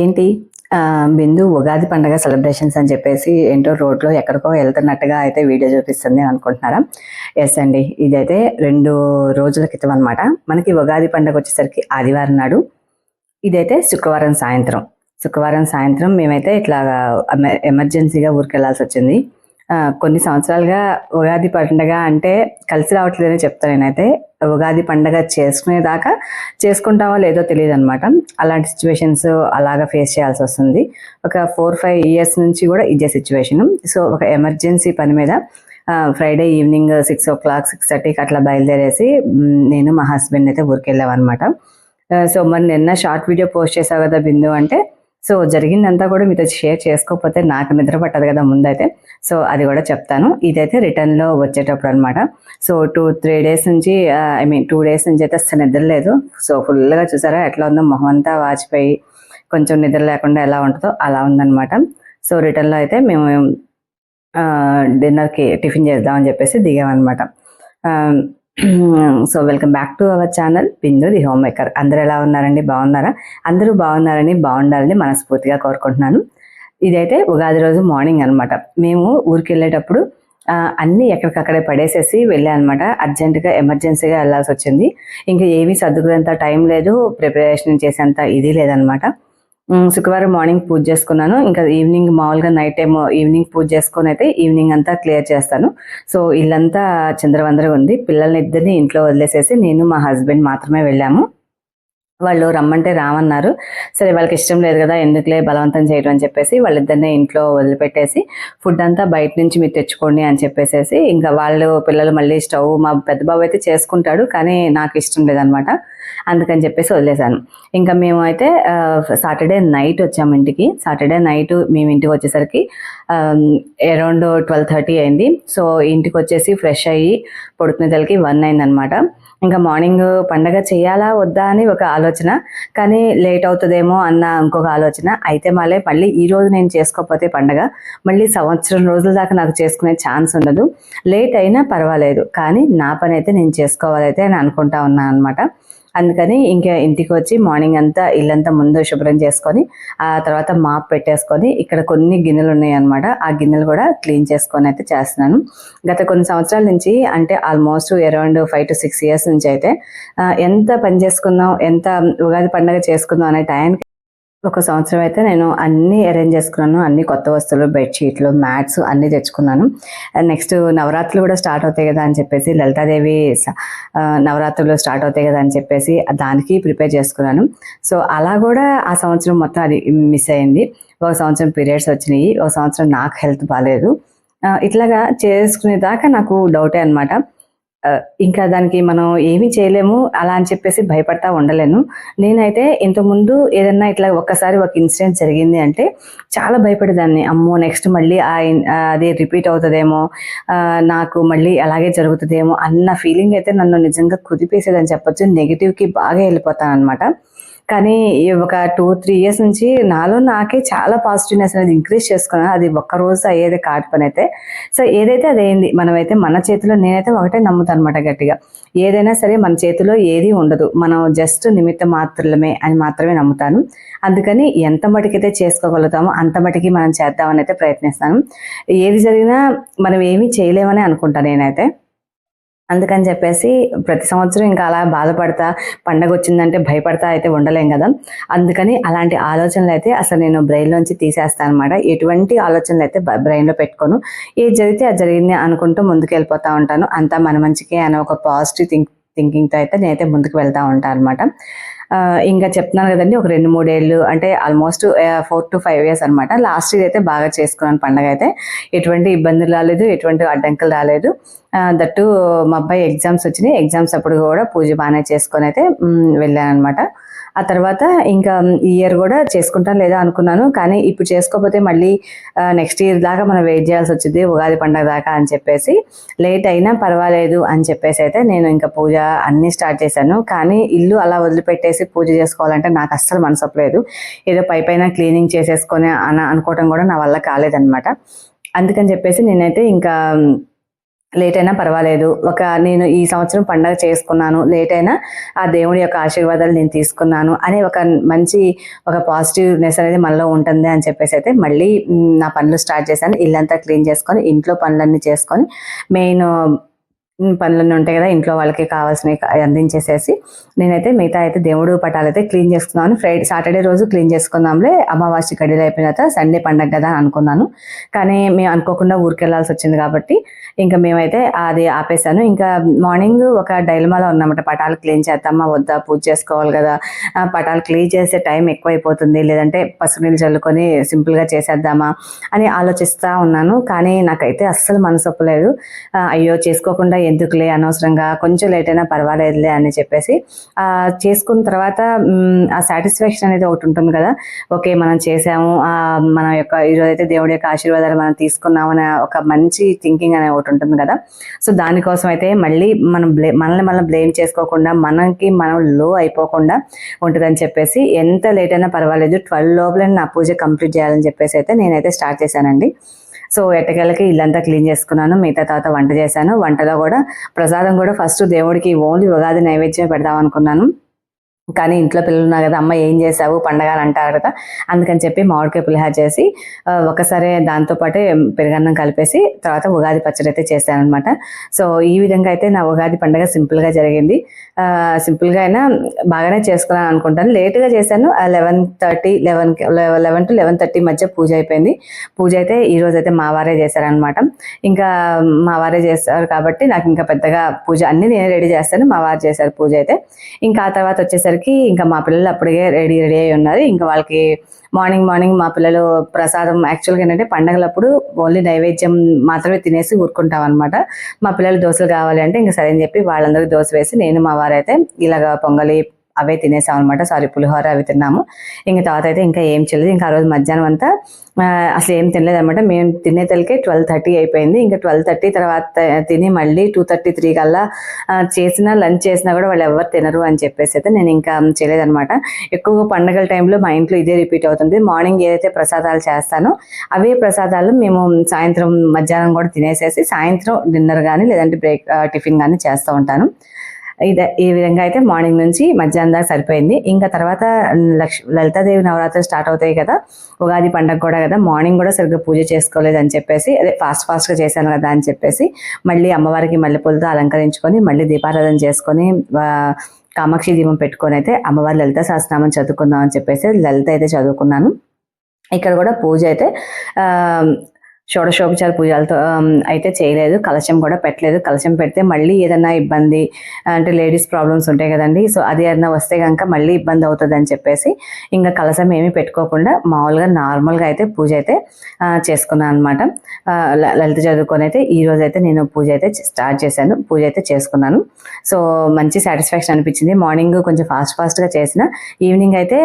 ఏంటి? బిందు ఉగాది పండగ సెలబ్రేషన్స్ అని చెప్పేసి ఏంటో రోడ్లో ఎక్కడికో వెళ్తున్నట్టుగా అయితే వీడియో చూపిస్తుంది అని అనుకుంటున్నారా? ఎస్ అండి. ఇదైతే రెండు రోజుల క్రితం అనమాట మనకి ఉగాది పండగ వచ్చేసరికి ఆదివారం నాడు. ఇదైతే శుక్రవారం సాయంత్రం. శుక్రవారం సాయంత్రం మేమైతే ఇట్లా ఎమర్జెన్సీగా ఊరికెళ్ళాల్సి వచ్చింది. కొన్ని సంవత్సరాలుగా ఉగాది పండగ అంటే కలిసి రావట్లేదని చెప్తాను నేనైతే. ఉగాది పండగ చేసుకునేదాకా చేసుకుంటామో లేదో తెలియదు అనమాట అలాంటి సిచ్యువేషన్స్ అలాగా ఫేస్ చేయాల్సి వస్తుంది. ఒక ఫోర్ ఫైవ్ ఇయర్స్ నుంచి కూడా ఇదే సిచ్యువేషన్ సో ఒక ఎమర్జెన్సీ పని మీద Friday evening six o'clock six థర్టీకి అట్లా బయలుదేరేసి నేను మా హస్బెండ్ అయితే ఊరికి వెళ్ళామన్నమాట సో మరి నిన్న షార్ట్ వీడియో పోస్ట్ చేసావు కదా బిందు అంటే సో జరిగిందంతా కూడా మీతో షేర్ చేసుకోకపోతే నాకు నిద్ర పట్టదు కదా ముందైతే. సో అది కూడా చెప్తాను. ఇదైతే రిటర్న్లో వచ్చేటప్పుడు అనమాట సో టూ త్రీ డేస్ నుంచి ఐ మీన్ టూ డేస్ నుంచి అయితే అసలు నిద్ర లేదు. సో ఫుల్గా చూసారా ఎట్లా ఉందో మొహం అంతా వాచిపోయి కొంచెం నిద్ర లేకుండా ఎలా ఉంటుందో అలా ఉందన్నమాట. సో రిటర్న్లో అయితే మేము డిన్నర్కి టిఫిన్ చేద్దామని చెప్పేసి దిగామన్నమాట. So welcome back to our channel Bindu the home maker అందరూ ఎలా ఉన్నారండి? బాగున్నారా? అందరూ బాగున్నారని బాగుండాలని మనస్ఫూర్తిగా కోరుకుంటున్నాను. ఇదైతే ఉగాది రోజు మార్నింగ్ అనమాట మేము ఊరికి వెళ్ళేటప్పుడు అన్నీ ఎక్కడికక్కడే పడేసేసి వెళ్ళాను అనమాట అర్జెంటుగా ఎమర్జెన్సీగా వెళ్ళాల్సి వచ్చింది. ఇంకా ఏమీ సర్దుకునేంత టైం లేదు. ప్రిపరేషన్ చేసేంత ఇది లేదనమాట శుక్రవారం మార్నింగ్ పూజ చేసుకున్నాను. ఇంకా ఈవినింగ్ మామూలుగా నైట్ టైం ఈవినింగ్ పూజ చేసుకొని అయితే ఈవినింగ్ అంతా క్లియర్ చేస్తాను. సో ఇల్లంతా చంద్రవందరగా ఉంది. పిల్లల్ని ఇద్దరిని ఇంట్లో వదిలేసేసి నేను మా హస్బెండ్ మాత్రమే వెళ్ళాము. వాళ్ళు రమ్మంటే రామన్నారు. సరే వాళ్ళకి ఇష్టం లేదు కదా ఎందుకులే బలవంతం చేయడం అని చెప్పేసి వాళ్ళిద్దరిని ఇంట్లో వదిలిపెట్టేసి ఫుడ్ అంతా బయట నుంచి మీరు తెచ్చుకోండి అని చెప్పేసేసి ఇంకా వాళ్ళు పిల్లలు మళ్ళీ స్టవ్ మా పెద్ద బాబు అయితే చేసుకుంటాడు కానీ నాకు ఇష్టం లేదనమాట. అందుకని చెప్పేసి వదిలేశాను. ఇంకా మేము అయితే సాటర్డే నైట్ వచ్చాము ఇంటికి. సాటర్డే నైట్ మేము ఇంటికి వచ్చేసరికి అరౌండ్ ట్వెల్వ్ థర్టీ అయింది. సో ఇంటికి వచ్చేసి ఫ్రెష్ అయ్యి పొడుకునేదలకి వన్ అయిందనమాట. ఇంకా మార్నింగ్ పండగ చేయాలా వద్దా అని ఒక ఆలోచన. కానీ లేట్ అవుతుందేమో అన్న ఇంకొక ఆలోచన. అయితే మళ్ళీ మళ్ళీ ఈ రోజు నేను చేసుకోకపోతే పండగ. మళ్ళీ సంవత్సరం రోజుల దాకా నాకు చేసుకునే ఛాన్స్ ఉండదు. లేట్ అయినా పర్వాలేదు. కానీ నా పని అయితే నేను చేసుకోవాలైతే అని అనుకుంటా ఉన్నాను అనమాట అందుకని ఇంకా ఇంటికి వచ్చి మార్నింగ్ అంతా ఇల్లంతా ముందు శుభ్రం చేసుకొని ఆ తర్వాత మాప్ పెట్టేసుకొని ఇక్కడ కొన్ని గిన్నెలు ఉన్నాయి అనమాట ఆ గిన్నెలు కూడా క్లీన్ చేసుకొని అయితే చేస్తున్నాను. గత కొన్ని సంవత్సరాల నుంచి అంటే almost around five to six years నుంచి అయితే ఎంత పని చేసుకుందాం ఎంత ఉగాది పండుగ చేసుకుందాం అనే టైంకి ఒక సంవత్సరం అయితే నేను అన్ని అరేంజ్ చేసుకున్నాను. అన్ని కొత్త వస్తువులు బెడ్షీట్లు మ్యాట్స్ అన్ని తెచ్చుకున్నాను. నెక్స్ట్ నవరాత్రులు కూడా స్టార్ట్ అవుతాయి కదా అని చెప్పేసి లలితాదేవి నవరాత్రులు స్టార్ట్ అవుతాయి కదా అని చెప్పేసి దానికి ప్రిపేర్ చేసుకున్నాను. సో అలా కూడా ఆ సంవత్సరం మొత్తం అది మిస్ అయింది. ఒక సంవత్సరం పీరియడ్స్ వచ్చినాయి. ఒక సంవత్సరం నాకు హెల్త్ బాగాలేదు ఇట్లాగా చేసుకునే దాకా నాకు డౌటే అనమాట ఇంకా దానికి మనం ఏమీ చేయలేము అలా అని చెప్పేసి భయపడతా ఉండలేను. నేనైతే ఇంతకుముందు ఏదన్నా ఇట్లా ఒక్కసారి ఒక ఇన్సిడెంట్ జరిగింది అంటే చాలా భయపడేదాన్ని. అమ్మో నెక్స్ట్ మళ్ళీ ఆ అది రిపీట్ అవుతుందేమో నాకు మళ్ళీ అలాగే జరుగుతుందేమో అన్న ఫీలింగ్ అయితే నన్ను నిజంగా కుదిపేసేదని చెప్పొచ్చు. నెగిటివ్కి బాగా వెళ్ళిపోతాను అనమాట కానీ ఒక టూ త్రీ ఇయర్స్ నుంచి నాలో నాకే చాలా పాజిటివ్నెస్ అనేది ఇంక్రీజ్ చేసుకున్నాను. అది ఒక్క రోజు అయ్యేది కాటి పని అయితే సో ఏదైతే అదేంది? మనమైతే మన చేతిలో నేనైతే ఒకటే నమ్ముతాను అనమాట గట్టిగా. ఏదైనా సరే మన చేతిలో ఏది ఉండదు. మనం జస్ట్ నిమిత్త మాత్రమే అని మాత్రమే నమ్ముతాను. అందుకని ఎంత మటుకైతే చేసుకోగలుగుతామో అంత మటుకి మనం చేద్దామని అయితే ప్రయత్నిస్తాను. ఏది జరిగినా మనం ఏమీ చేయలేమని అనుకుంటాను నేనైతే. అందుకని చెప్పేసి ప్రతి సంవత్సరం ఇంకా అలా బాధపడతా పండగ వచ్చిందంటే భయపడతా అయితే ఉండలేం కదా. అందుకని అలాంటి ఆలోచనలు అయితే అసలు నేను బ్రెయిన్లోంచి తీసేస్తాను అనమాట ఎటువంటి ఆలోచనలు అయితే బ- బ్రెయిన్లో పెట్టుకోను. ఏది జరిగితే అది జరిగింది అనుకుంటూ ముందుకు వెళ్ళిపోతూ ఉంటాను. అంతా మన మంచికే అనే ఒక పాజిటివ్ థింక్ థింకింగ్తో అయితే నేనైతే ముందుకు వెళ్తూ ఉంటాను అనమాట ఇంకా చెప్తున్నాను కదండి ఒక రెండు మూడేళ్ళు అంటే almost four to five years అనమాట లాస్ట్ ఇయర్ అయితే బాగా చేసుకున్నాను పండగ అయితే. ఎటువంటి ఇబ్బందులు రాలేదు ఎటువంటి అడ్డంకులు రాలేదు. దట్టు మా అబ్బాయి ఎగ్జామ్స్ వచ్చినాయి. ఎగ్జామ్స్ అప్పుడు కూడా పూజ బాగానే చేసుకొని అయితే వెళ్ళాను అనమాట ఆ తర్వాత ఇంకా ఈ ఇయర్ కూడా చేసుకుంటాను లేదా అనుకున్నాను. కానీ ఇప్పుడు చేసుకోకపోతే మళ్ళీ నెక్స్ట్ ఇయర్ దాకా మనం వెయిట్ చేయాల్సి వచ్చింది ఉగాది పండగ దాకా అని చెప్పేసి. లేట్ అయినా పర్వాలేదు అని చెప్పేసి అయితే నేను ఇంకా పూజ అన్నీ స్టార్ట్ చేశాను. కానీ ఇల్లు అలా వదిలిపెట్టేసి పూజ చేసుకోవాలంటే నాకు అస్సలు మనసొప్పలేదు ఏదో పై పైన క్లీనింగ్ చేసేసుకొని అన అనుకోవటం కూడా నా వల్ల కాలేదన్నమాట. అందుకని చెప్పేసి నేనైతే ఇంకా లేట్ అయినా పర్వాలేదు. ఒక నేను ఈ సంవత్సరం పండగ చేసుకున్నాను. లేట్ అయినా ఆ దేవుడి యొక్క ఆశీర్వాదాలు నేను తీసుకున్నాను అనే ఒక మంచి ఒక పాజిటివ్నెస్ అనేది మనలో ఉంటుంది అని చెప్పేసి అయితే మళ్ళీ నా పనులు స్టార్ట్ చేశాను. ఇల్లంతా క్లీన్ చేసుకొని ఇంట్లో పనులన్నీ చేసుకొని మెయిన్ పనులన్నీ ఉంటాయి కదా ఇంట్లో వాళ్ళకి కావాల్సినవి అందించేసేసి నేనైతే మిగతా అయితే దేవుడు పటాలు అయితే క్లీన్ చేసుకున్నాను ఫ్రైడే సాటర్డే రోజు క్లీన్ చేసుకుందాంలే అమావాస్య గడిలో అయిపోయిన తర్వాత సండే పండగ కదా అని అనుకున్నాను. కానీ మేము అనుకోకుండా ఊరికి వెళ్ళాల్సి వచ్చింది కాబట్టి ఇంకా మేమైతే అది ఆపేసాను ఇంకా మార్నింగ్ ఒక డైలమాలో ఉన్నామంట పటాలు క్లీన్ చేద్దామా వద్దా పూజ చేసుకోవాలి కదా పటాలు క్లీన్ చేసే టైం ఎక్కువైపోతుంది లేదంటే పసుపు నీళ్ళు చల్లుకొని సింపుల్గా చేసేద్దామా అని ఆలోచిస్తూ ఉన్నాను. కానీ నాకైతే అస్సలు మనసు ఒప్పలేదు. అయ్యో చేసుకోకుండా ఎందుకులే అనవసరంగా కొంచెం లేట్ అయినా పర్వాలేదులే అని చెప్పేసి చేసుకున్న తర్వాత ఆ సాటిస్ఫాక్షన్ అనేది ఒకటి ఉంటుంది కదా. ఓకే మనం చేసాము మన యొక్క ఈరోజైతే దేవుడి యొక్క ఆశీర్వాదాలు మనం తీసుకున్నాం అనే ఒక మంచి థింకింగ్ అనేది ఒకటి ఉంటుంది కదా. సో దానికోసం అయితే మళ్ళీ మనం బ్లే మనల్ని మనం బ్లేమ్ చేసుకోకుండా మనకి మనం లో అయిపోకుండా ఉంటుందని చెప్పేసి ఎంత లేట్ అయినా పర్వాలేదు ట్వెల్వ్ లోపల నా పూజ కంప్లీట్ చేయాలని చెప్పేసి అయితే నేనైతే స్టార్ట్ చేశానండి. సో ఎట్టకేళ్ళకి ఇల్లంతా క్లీన్ చేసుకున్నాను మిగతా తర్వాత వంట చేశాను. వంటలో కూడా ప్రసాదం కూడా ఫస్ట్ దేవుడికి ఓన్లీ ఉగాది నైవేద్యం పెడదాం అనుకున్నాను కానీ ఇంట్లో పిల్లలు ఉన్నారు కదా అమ్మ ఏం చేసావు? పండగ అని అంటారు కదా. అందుకని చెప్పి మామిడికాయ పులిహార చేసి ఆ, ఒకసారి దాంతోపాటే పెరుగన్నం కలిపేసి తర్వాత ఉగాది పచ్చడి అయితే చేశానమాట సో ఈ విధంగా అయితే నా ఉగాది పండగ సింపుల్గా జరిగింది. సింపుల్గా అయినా బాగానే చేసుకున్నాను అనుకుంటాను. లేట్గా చేశాను. Eleven thirty eleven eleven to eleven thirty మధ్య పూజ అయిపోయింది. పూజ అయితే ఈరోజు అయితే మా వారే చేశారనమాట ఇంకా మా వారే చేస్తారు కాబట్టి నాకు ఇంకా పెద్దగా పూజ అన్నీ నేనే రెడీ చేస్తాను. మా వారు చేశారు పూజ అయితే. ఇంకా ఆ తర్వాత వచ్చేసరికి ఇంకా మా పిల్లలు అప్పటికే రెడీ రెడీ అయి ఉన్నారు. ఇంకా వాళ్ళకి మార్నింగ్ మార్నింగ్ మా పిల్లలు ప్రసాదం యాక్చువల్గా ఏంటంటే పండగలప్పుడు ఓన్లీ నైవేద్యం మాత్రమే తినేసి ఊరుకుంటాం అనమాట మా పిల్లలు దోశలు కావాలి అంటే ఇంకా సరే అని చెప్పి వాళ్ళందరికీ దోశ వేసి నేను మా వారైతే ఇలాగ పొంగలి అవే తినేసాం అనమాట సారీ పులిహోర అవి తిన్నాము. ఇంకా తర్వాత అయితే ఇంకా ఏం చేయలేదు. ఇంకా ఆ రోజు మధ్యాహ్నం అంతా అసలు ఏం తినలేదు అనమాట మేము తినే తలకే ట్వెల్వ్ థర్టీ అయిపోయింది. ఇంకా ట్వెల్వ్ థర్టీ తర్వాత తిని మళ్ళీ టూ థర్టీ త్రీ కల్లా చేసినా లంచ్ చేసినా కూడా వాళ్ళు ఎవరు తినరు అని చెప్పేసి అయితే నేను ఇంకా చేయలేదనమాట ఎక్కువగా పండగల టైంలో మా ఇంట్లో ఇదే రిపీట్ అవుతుంది. మార్నింగ్ ఏదైతే ప్రసాదాలు చేస్తానో అవే ప్రసాదాలు మేము సాయంత్రం మధ్యాహ్నం కూడా తినేసేసి సాయంత్రం డిన్నర్ కానీ లేదంటే బ్రేక్ టిఫిన్ కానీ చేస్తూ ఉంటాను. ఇదే ఈ విధంగా అయితే మార్నింగ్ నుంచి మధ్యాహ్నం దాకా సరిపోయింది. ఇంకా తర్వాత లక్ష లలితాదేవి నవరాత్రులు స్టార్ట్ అవుతాయి కదా ఉగాది పండగ కూడా కదా మార్నింగ్ కూడా సరిగ్గా పూజ చేసుకోలేదు అని చెప్పేసి అదే ఫాస్ట్ ఫాస్ట్గా చేశాను కదా అని చెప్పేసి మళ్ళీ అమ్మవారికి మల్లెపూలతో అలంకరించుకొని మళ్ళీ దీపారాధన చేసుకొని కామాక్షి దీపం పెట్టుకొని అయితే అమ్మవారి లలిత సహస్రనామం చదువుకుందాం అని చెప్పేసి లలిత అయితే చదువుకున్నాను. ఇక్కడ కూడా పూజ అయితే షోడశోపచార పూజలతో అయితే చేయలేదు. కలశం కూడా పెట్టలేదు. కలశం పెడితే మళ్ళీ ఏదైనా ఇబ్బంది అంటే లేడీస్ ప్రాబ్లమ్స్ ఉంటాయి కదండి. సో అది ఏదైనా వస్తే కనుక మళ్ళీ ఇబ్బంది అవుతుంది అని చెప్పేసి ఇంకా కలశం ఏమీ పెట్టుకోకుండా మామూలుగా నార్మల్గా అయితే పూజ అయితే చేసుకున్నాను అనమాట. లలిత చదువుకొని అయితే ఈ రోజు అయితే నేను పూజ అయితే స్టార్ట్ చేశాను. పూజ అయితే చేసుకున్నాను. సో మంచి సాటిస్ఫాక్షన్ అనిపించింది. మార్నింగ్ కొంచెం ఫాస్ట్ ఫాస్ట్గా చేసిన ఈవినింగ్ అయితే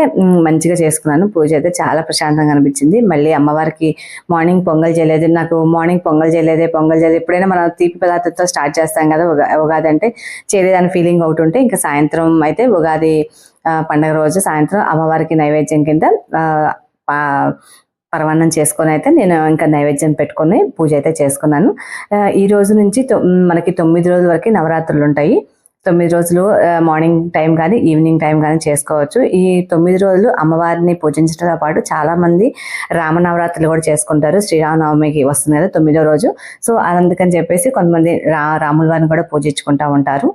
మంచిగా చేసుకున్నాను. పూజ అయితే చాలా ప్రశాంతంగా అనిపించింది. మళ్ళీ అమ్మవారికి మార్నింగ్ పొంగల్ చేయలేదు నాకు మార్నింగ్ పొంగల్ చేయలేదే పొంగల్ చేయలేదు. ఎప్పుడైనా మనం తీపి పదార్థంతో స్టార్ట్ చేస్తాం కదా ఉగా- ఉగాది అంటే చేయలేదని ఫీలింగ్ ఒకటి ఉంటే ఇంకా సాయంత్రం అయితే ఉగాది పండగ రోజు సాయంత్రం అమ్మవారికి నైవేద్యం కింద ఆ, పరమాన్నం చేసుకొని అయితే నేను ఇంకా నైవేద్యం పెట్టుకొని పూజ అయితే చేసుకున్నాను. ఈ రోజు నుంచి మనకి తొమ్మిది రోజుల వరకు నవరాత్రులు ఉంటాయి. తొమ్మిది రోజులు మార్నింగ్ టైం కానీ ఈవినింగ్ టైం కానీ చేసుకోవచ్చు. ఈ తొమ్మిది రోజులు అమ్మవారిని పూజించడంతో పాటు చాలా మంది రామనవరాత్రులు కూడా చేసుకుంటారు. శ్రీరామనవమికి వస్తుంది కదా తొమ్మిదో రోజు. సో అందుకని చెప్పేసి కొంతమంది రా రాముల వారిని కూడా పూజించుకుంటా ఉంటారు.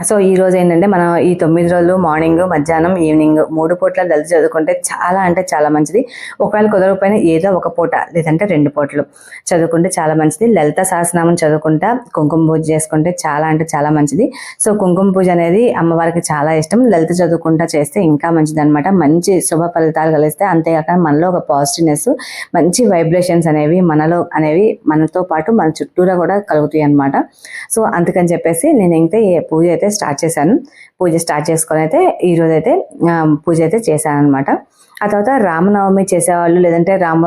సో ఈ రోజు ఏంటంటే మనం ఈ తొమ్మిది రోజులు మార్నింగ్ మధ్యాహ్నం ఈవినింగ్ మూడు పూట్ల దళిత చదువుకుంటే చాలా అంటే చాలా మంచిది. ఒకవేళ కుదరకపోయినా ఏదో ఒక పూట లేదంటే రెండు పూటలు చదువుకుంటే చాలా మంచిది. లలిత సహస్రనామం చదువుకుంటా కుంకుమ పూజ చేసుకుంటే చాలా అంటే చాలా మంచిది. సో కుంకుమ పూజ అనేది అమ్మవారికి చాలా ఇష్టం. లలిత చదువుకుంటా చేస్తే ఇంకా మంచిది అనమాట మంచి శుభ ఫలితాలు కలిస్తే అంతేకాక మనలో ఒక పాజిటివ్నెస్ మంచి వైబ్రేషన్స్ అనేవి మనలో అనేవి మనతో పాటు మన చుట్టూరా కూడా కలుగుతాయి అనమాట సో అందుకని చెప్పేసి నేను ఇంకా పూజ అయితే స్టార్ట్ చేశాను. పూజ స్టార్ట్ చేసుకొని అయితే ఈరోజు అయితే పూజ అయితే చేశాను అనమాట ఆ తర్వాత రామనవమి చేసేవాళ్ళు లేదంటే రామ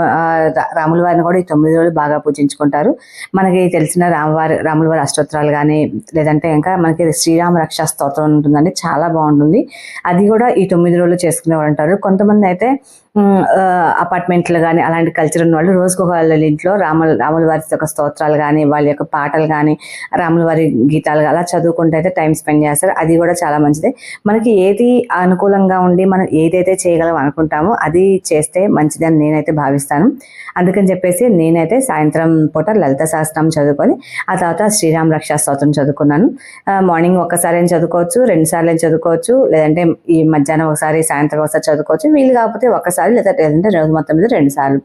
రాముల వారిని కూడా ఈ తొమ్మిది రోజులు బాగా పూజించుకుంటారు. మనకి తెలిసిన రామవారి రాముల వారి అష్టోత్తరాలు కానీ లేదంటే ఇంకా మనకి శ్రీరామ రక్షా స్తోత్రం ఉంటుందండి చాలా బాగుంటుంది. అది కూడా ఈ తొమ్మిది రోజులు చేసుకునేవాళ్ళు ఉంటారు. కొంతమంది అయితే అపార్ట్మెంట్లు కానీ అలాంటి కల్చర్ ఉన్న వాళ్ళు రోజుకు వాళ్ళ ఇంట్లో రాముల రాముల వారి యొక్క స్తోత్రాలు కానీ వాళ్ళ యొక్క పాటలు కానీ రాముల వారి గీతాలు అలా చదువుకుంటూ అయితే టైం స్పెండ్ చేస్తారు. అది కూడా చాలా మంచిదే. మనకి ఏది అనుకూలంగా ఉండి మనం ఏదైతే చేయగలం అనుకుంటామో అది చేస్తే మంచిదని నేనైతే భావిస్తాను. అందుకని చెప్పేసి నేనైతే సాయంత్రం పూట లలిత శాస్త్రం చదువుకొని ఆ తర్వాత శ్రీరామ రక్షా స్తోత్రం చదువుకున్నాను. మార్నింగ్ ఒక్కసారి ఏం చదువుకోవచ్చు రెండు సార్లు ఏం చదువుకోవచ్చు లేదంటే ఈ మధ్యాహ్నం ఒకసారి సాయంత్రం ఒకసారి చదువుకోవచ్చు. వీలు కాకపోతే ఒకసారి ఒక్కసారి లేదా లేదంటే రోజు మొత్తం మీద రెండు సార్లు.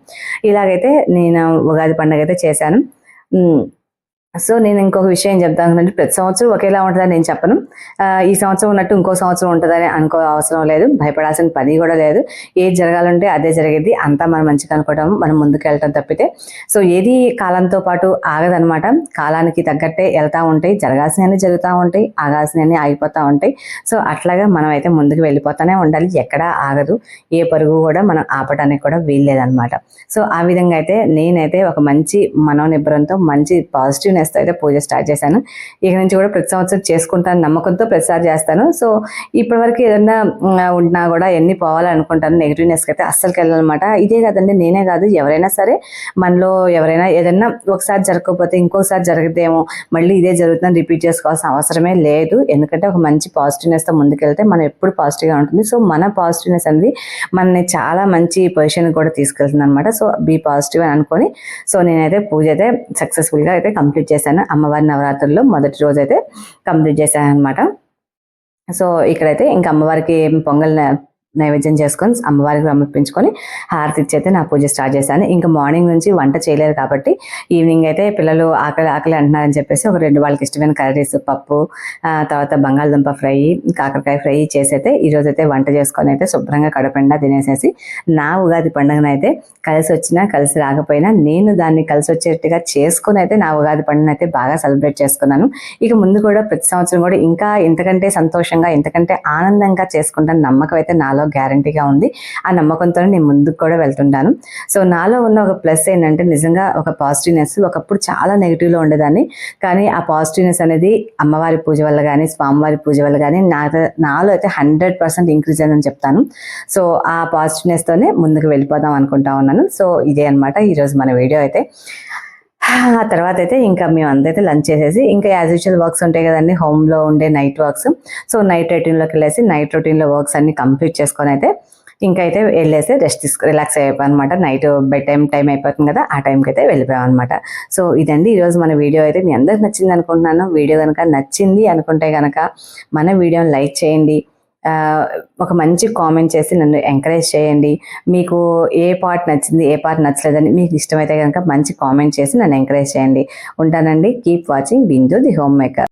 ఇలాగైతే నేను ఉగాది పండుగ అయితే చేశాను. సో నేను ఇంకొక విషయం చెప్తాను అనుకుంటే ప్రతి సంవత్సరం ఒకేలా ఉంటుందని నేను చెప్పను. ఈ సంవత్సరం ఉన్నట్టు ఇంకో సంవత్సరం ఉంటుందని అనుకో అవసరం లేదు. భయపడాల్సిన పని కూడా లేదు. ఏది జరగాలంటే అదే జరిగేది. అంతా మనం మంచిగా అనుకోవడం మనం ముందుకు వెళ్ళటం తప్పితే. సో ఏది కాలంతో పాటు ఆగదనమాట కాలానికి తగ్గట్టే వెళ్తూ ఉంటాయి. జరగాల్సినవి జరుగుతూ ఉంటాయి. ఆగాల్సినవి ఆగిపోతూ ఉంటాయి. సో అట్లాగా మనం అయితే ముందుకు వెళ్ళిపోతూనే ఉండాలి. ఎక్కడా ఆగదు. ఏ పరుగు కూడా మనం ఆపడానికి కూడా వీల్లేదనమాట సో ఆ విధంగా అయితే నేనైతే ఒక మంచి మనోనిబ్బరంతో మంచి పాజిటివ్నెస్తో అయితే పూజ స్టార్ట్ చేశాను. ఇక నుంచి కూడా ప్రతి సంవత్సరం చేసుకుంటాను నమ్మకంతో ప్రతిసారి చేస్తాను. సో ఇప్పటివరకు ఏదన్నా ఉమ్, ఉన్నా కూడా ఎన్ని పోవాలనుకుంటాను నెగిటివ్నెస్కి అయితే అస్సలకి వెళ్ళాలన్నమాట ఇదే కాదండి నేనే కాదు ఎవరైనా సరే మనలో ఎవరైనా ఏదన్నా ఒకసారి జరగకపోతే ఇంకోసారి జరగదేమో మళ్ళీ ఇదే జరుగుతుందని రిపీట్ చేసుకోవాల్సిన అవసరమే లేదు. ఎందుకంటే ఒక మంచి పాజిటివ్నెస్తో ముందుకెళ్తే మనం ఎప్పుడు పాజిటివ్గా ఉంటుంది. సో మన పాజిటివ్నెస్ అనేది మనని చాలా మంచి పొజిషన్ కూడా తీసుకెళ్తుంది అనమాట సో బీ పాజిటివ్ అని అనుకొని సో నేనైతే పూజ అయితే సక్సెస్ఫుల్గా అయితే కంప్లీట్ చేశాను. అమ్మవారి నవరాత్రుల్లో మొదటి రోజు అయితే కంప్లీట్ చేశాను అనమాట సో ఇక్కడైతే ఇంకా అమ్మవారికి పొంగల్ నైవేద్యం చేసుకొని అమ్మవారికి సమర్పించుకొని హారతి ఇచ్చైతే నా పూజ స్టార్ట్ చేశాను. ఇంకా మార్నింగ్ నుంచి వంట చేయలేదు కాబట్టి ఈవినింగ్ అయితే పిల్లలు ఆకలి ఆకలి అంటున్నారని చెప్పేసి ఒక రెండు వాళ్ళకి ఇష్టమైన కర్రీస్ పప్పు తర్వాత బంగాళదుంప ఫ్రై కాకరకాయ ఫ్రై చేసి అయితే ఈరోజు అయితే వంట చేసుకొని అయితే శుభ్రంగా కడపండా తినేసేసి నా ఉగాది పండుగను అయితే కలిసి వచ్చినా కలిసి రాకపోయినా నేను దాన్ని కలిసి వచ్చేట్టుగా చేసుకుని అయితే నా ఉగాది పండుగను అయితే బాగా సెలబ్రేట్ చేసుకున్నాను. ఇక ముందు కూడా ప్రతి సంవత్సరం కూడా ఇంకా ఇంతకంటే సంతోషంగా ఇంతకంటే ఆనందంగా చేసుకుంటాను నమ్మకం అయితే నాలో గ్యారంటీగా ఉంది. ఆ నమ్మకంతో నేను ముందుకు కూడా వెళ్తుంటాను. సో నాలో ఉన్న ఒక ప్లస్ ఏంటంటే నిజంగా ఒక పాజిటివ్నెస్ ఒకప్పుడు చాలా నెగిటివ్లో ఉండేదాన్ని. కానీ ఆ పాజిటివ్నెస్ అనేది అమ్మవారి పూజ వల్ల కానీ స్వామివారి పూజ వల్ల కానీ నా నాలో అయితే హండ్రెడ్ పర్సెంట్ ఇంక్రీజ్ అయిందని చెప్తాను. సో ఆ పాజిటివ్నెస్తోనే ముందుకు వెళ్ళిపోదాం అనుకుంటా ఉన్నాను. సో ఇదే అనమాట ఈరోజు మన వీడియో అయితే. ఆ తర్వాత అయితే ఇంకా మేము అందరైతే లంచ్ చేసేసి ఇంకా యాజ్ యూజువల్ వర్క్స్ ఉంటాయి కదండి హోమ్లో ఉండే నైట్ వర్క్స్ సో నైట్ రొటీన్లోకి వెళ్ళేసి నైట్ రొటీన్లో వర్క్స్ అన్ని కంప్లీట్ చేసుకొని అయితే ఇంకా అయితే వెళ్ళేసి రెస్ట్ తీసుకు రిలాక్స్ అయిపోయాం అనమాట నైట్ బెడ్ టైం టైం అయిపోతుంది కదా ఆ టైంకి అయితే వెళ్ళిపోయాం అనమాట సో ఇదండి ఈరోజు మన వీడియో. అయితే మీ అందరికి నచ్చింది అనుకుంటున్నాను. వీడియో కనుక నచ్చింది అనుకుంటే కనుక మన వీడియోని లైక్ చేయండి. ఒక మంచి కామెంట్ చేసి నన్ను ఎంకరేజ్ చేయండి. మీకు ఏ పార్ట్ నచ్చింది ఏ పార్ట్ నచ్చలేదని మీకు ఇష్టమైతే కనుక మంచి కామెంట్ చేసి నన్ను ఎంకరేజ్ చేయండి. ఉంటానండి. Keep watching Bindu the home maker